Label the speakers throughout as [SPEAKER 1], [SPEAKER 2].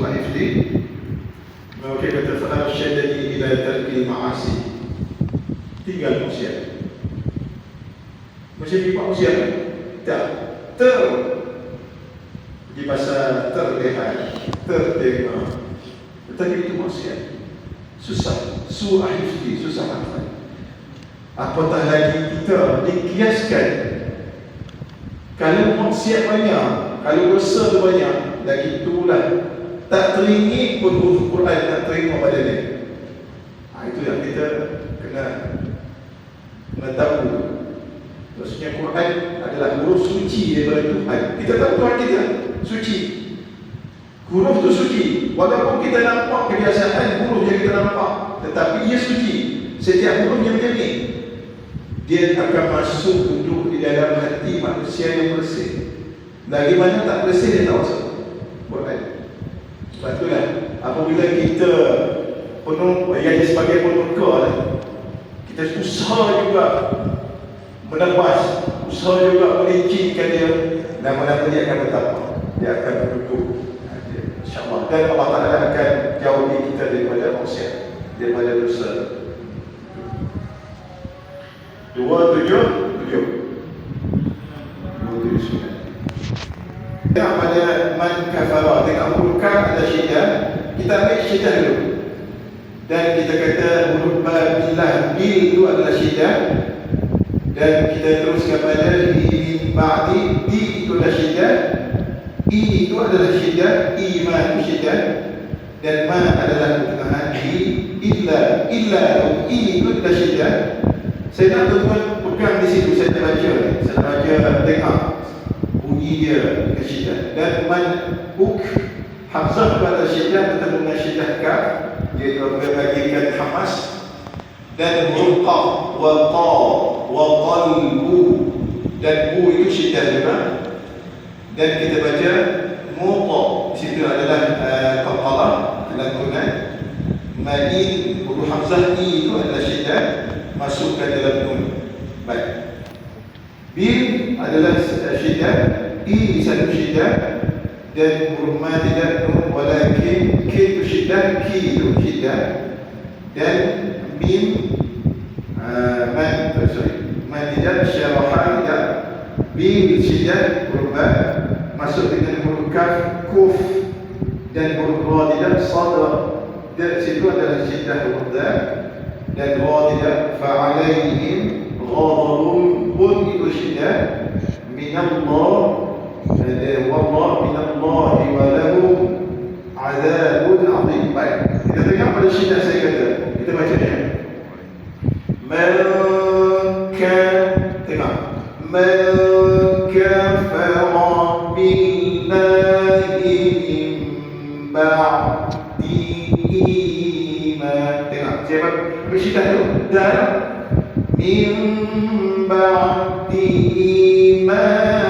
[SPEAKER 1] surah Hifdi Maka kata Fa'al syadadi ila tarki ma'asi Tinggal maksiat ni buat maksiat? Tak. Ter. Di masa terlihat Terdengar Tetapi itu maksiat Susah. Surah Hifdi Susah hafal. Apatah lagi kita dikiaskan. Kalau maksiat banyak Kalau dosa banyak Lagi itulah Tak teringin pun huruf Quran Tak terima pada dia. Ha, Itu yang kita kena Kena tahu. Maksudnya Quran adalah huruf suci daripada Tuhan. Kita tahu Tuhan kita. Suci. Huruf tu suci. Walaupun kita nampak kebiasaan huruf yang kita nampak Tetapi ia suci. Setiap huruf yang macam ni dia akan masuk duduk di dalam hati manusia yang bersih. Lagi mana tak bersih dia tak masuk. Sebab itulah apabila kita penuh yang sebagai penuka lah, kita usaha juga menebas, usaha juga melincirkan dia lama-lama dia akan bertapa. Dia akan duduk. InsyaAllah. Dan Allah Ta'ala akan jauhi kita daripada maksiat. Daripada dosa. Dua tujuh tujuh. Dua tujuh sembilan. Tengok pada man kafara Tengok huruf kaf ada syidah Kita ambil syidah dulu. Dan kita kata huruf babilah Bil itu adalah syidah Dan kita teruskan pada Min ba'di Di itu adalah syidah I itu adalah syidah itu syidah Dan ma adalah pertengahan I Illa Illa I itu adalah syidah saya nak tuan-tuan pegang di situ saya nak baca Saya nak baca tengok dia ke syidah Dan man uk Hamzah pada syidah bertemu dengan syidah kaf Dia membagikan hamas Dan huruf qaf Wa qa Wa qalbu Dan bu itu syidah juga. Dan kita baca Muta Di situ adalah uh, Qalqalah Lakunan Ma'in Huruf Hamzah I itu adalah syidah masukkan dalam nun. Baik. Bil adalah syidah, i satu syidah dan huruf ma tidak nun walakin k itu syidah, ki itu syidah dan mim uh, man sorry ma tidak syaraha tidak bil syidah huruf ma masuk dengan huruf kaf kuf dan huruf ra tidak sadra dan situ adalah syidah huruf dal dan ra tidak fa'alaihim ghadabun pun itu syidah min Allah wallah min Allah wa lahum azabun azim baik kita tengok pada syidah saya kata? Kita baca ni man kan tengok. Man kafara billahi min ba'di iman tengok siapa bersyidah tu dan min ba'di imani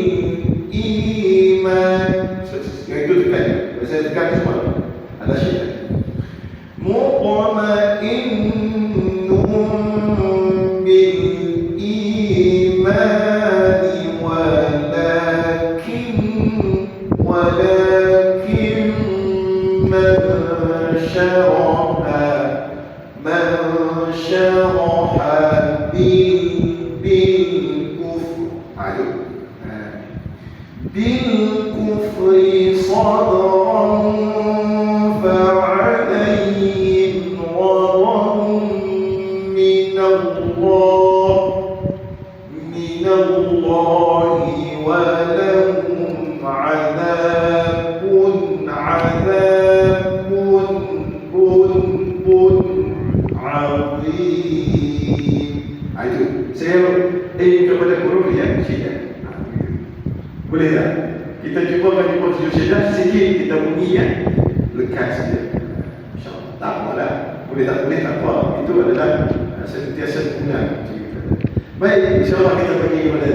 [SPEAKER 1] من شرح من شرح بال بالكفر. صدرا من الله من الله. Boleh tak? Kita cuba jumpa tujuh syidah sikit kita bunyi yang lekat saja. InsyaAllah. Tak apalah. Boleh tak boleh tak apa. Itu adalah uh, sentiasa guna. Baik, insyaAllah kita pergi kepada